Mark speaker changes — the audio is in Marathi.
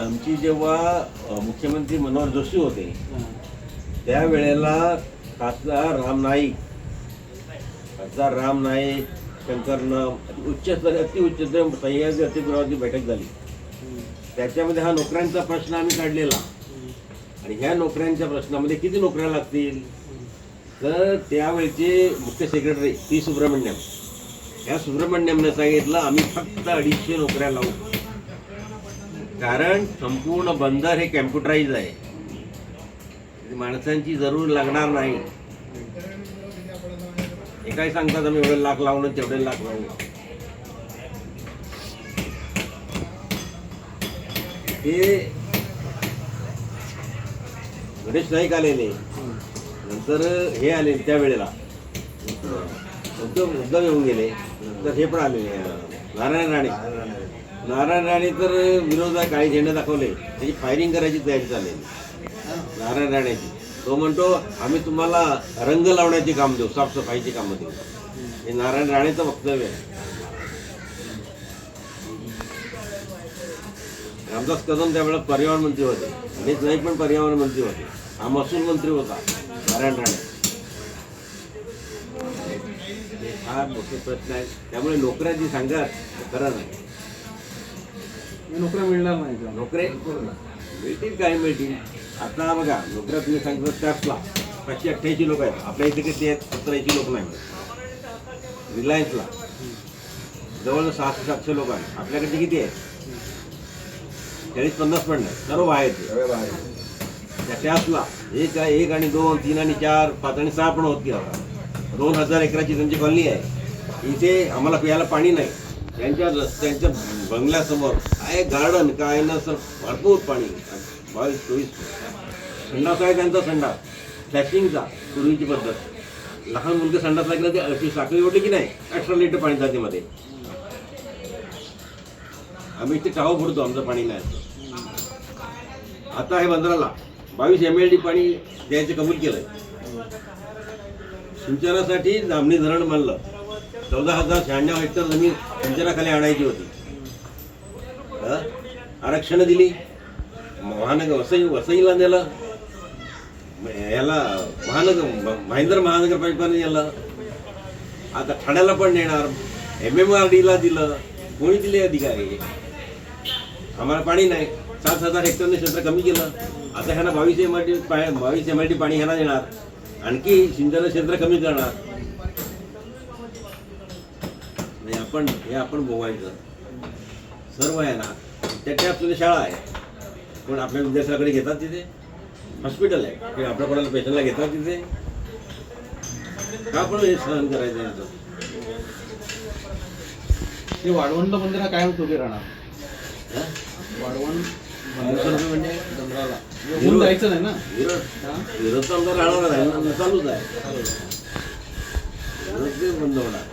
Speaker 1: आमची जेव्हा मुख्यमंत्री मनोहर जोशी होते त्यावेळेला खासदार राम नाईक खासदार राम नाईक शंकरनं उच्चस्तरीय अतिउच्चस्तरीय सह्याद्री अतिगृहाची बैठक झाली. त्याच्यामध्ये हा नोकऱ्यांचा प्रश्न आम्ही काढलेला. आणि ह्या नोकऱ्यांच्या प्रश्नामध्ये किती नोकऱ्या लागतील? तर त्यावेळचे मुख्य सेक्रेटरी पी सुब्रमण्यम. या सुब्रमण्यमने सांगितलं आम्ही फक्त अडीचशे नोकऱ्या लावू. कारण संपूर्ण बंदर हे कॅम्प्युटराईज आहे. माणसांची जरूर लागणार नाही. हे काय सांगतात आम्ही एवढे लाख लावणं तेवढे लाख लावणं. हे गणेश नाईक आलेले. नंतर हे आले त्यावेळेला उद्धव उद्धव येऊन गेले. नंतर हे पण आलेले नारायण राणे. नारायण राणे तर विरोधात काळी झेंडे दाखवले. त्याची फायरिंग करायची तयारी चालेल. नारायण राणेची. तो म्हणतो आम्ही तुम्हाला रंग लावण्याचे काम देऊ साफसफाईचे कामं देऊ. हे नारायण राणेचं वक्तव्य आहे. रामदास कदम त्यावेळेला पर्यावरण मंत्री होते. गणेश नाही पण पर्यावरण मंत्री होते. हा महसूल मंत्री होता नारायण राणे. हा फार मोठे प्रश्न आहेत. त्यामुळे नोकऱ्या जी सांगा खरं नाही.
Speaker 2: नोकऱ्या मिळणार नाही का?
Speaker 1: नोकऱ्या मिळतील काय मिळतील? आता बघा नोकऱ्या तुम्ही सांगतो स्टाफला पाचशे अठ्ठ्याऐंशी लोक आहेत. आपल्या इथे किती आहेत? सत्तर ऐंशी लोक नाही रिलायन्सला. जवळ सहाशे सातशे लोक आहेत. आपल्याकडचे किती आहेत? चाळीस पन्नास पण नाही. सर्व बाहेर त्या टॅप्सला एक आहे एक आणि दोन तीन आणि चार पाच आणि सहा पण होती आता दोन हजार एकराची त्यांची कॉलनी आहे. इथे आम्हाला प्यायला पाणी नाही. त्यांच्या रस्त्यांच्या बंगल्यासमोर काय गार्डन काय ना सर भरपूर पाणी. बावीस चोवीस संडास आहे त्यांचा संडास फ्लॅशिंगचा पूर्वीची पद्धत. लहान मुलगे संडास लागला ते अशी साखळी ओढली की नाही अठरा लिटर पाणी जाते मध्ये. आम्ही इथे टाव भरतो आमचं पाणी नाही. आता हे बंदराला बावीस एम एल डी पाणी द्यायचं कबूल केलंय. सिंचनासाठी जामणी धरण बांधलं चौदा हजार शहाण्णव हेक्टर जमीन सिंचनाखाली आणायची होती. हं? आरक्षणं दिली. महानगर वसई वसईला नेलं याला महानगर महेंद्र महानगरपालिकाने नेलं आता ठाण्याला पण नेणार. एम एम आर डीला दिलं. कोणी दिले अधिकारी? आम्हाला पाणी नाही. सात हजार हेक्टरने क्षेत्र कमी केलं. आता ह्यांना बावीस एम आर टी बावीस एम आर डी पाणी ह्यांना देणार. आणखी सिंचन क्षेत्र कमी करणार. नाही आपण हे आपण बोवायचं सर्व आहे ना त्याच्या तुझी शाळा आहे. पण आपल्या विद्यार्थ्याकडे घेतात तिथे? हॉस्पिटल आहे. की आपल्या कोणाला पेशंटला घेतात तिथे? का पण हे सहन करायचं यांचं?
Speaker 2: हे वाढवंत बंदरा काय होत उभे राहणार? वाढवण
Speaker 1: म्हणजे?
Speaker 2: जायचं नाही ना?
Speaker 1: विरोध? विरोध तर आमचा राहणार आहे. ना चालूच आहे. विरोध ते बंद होणार.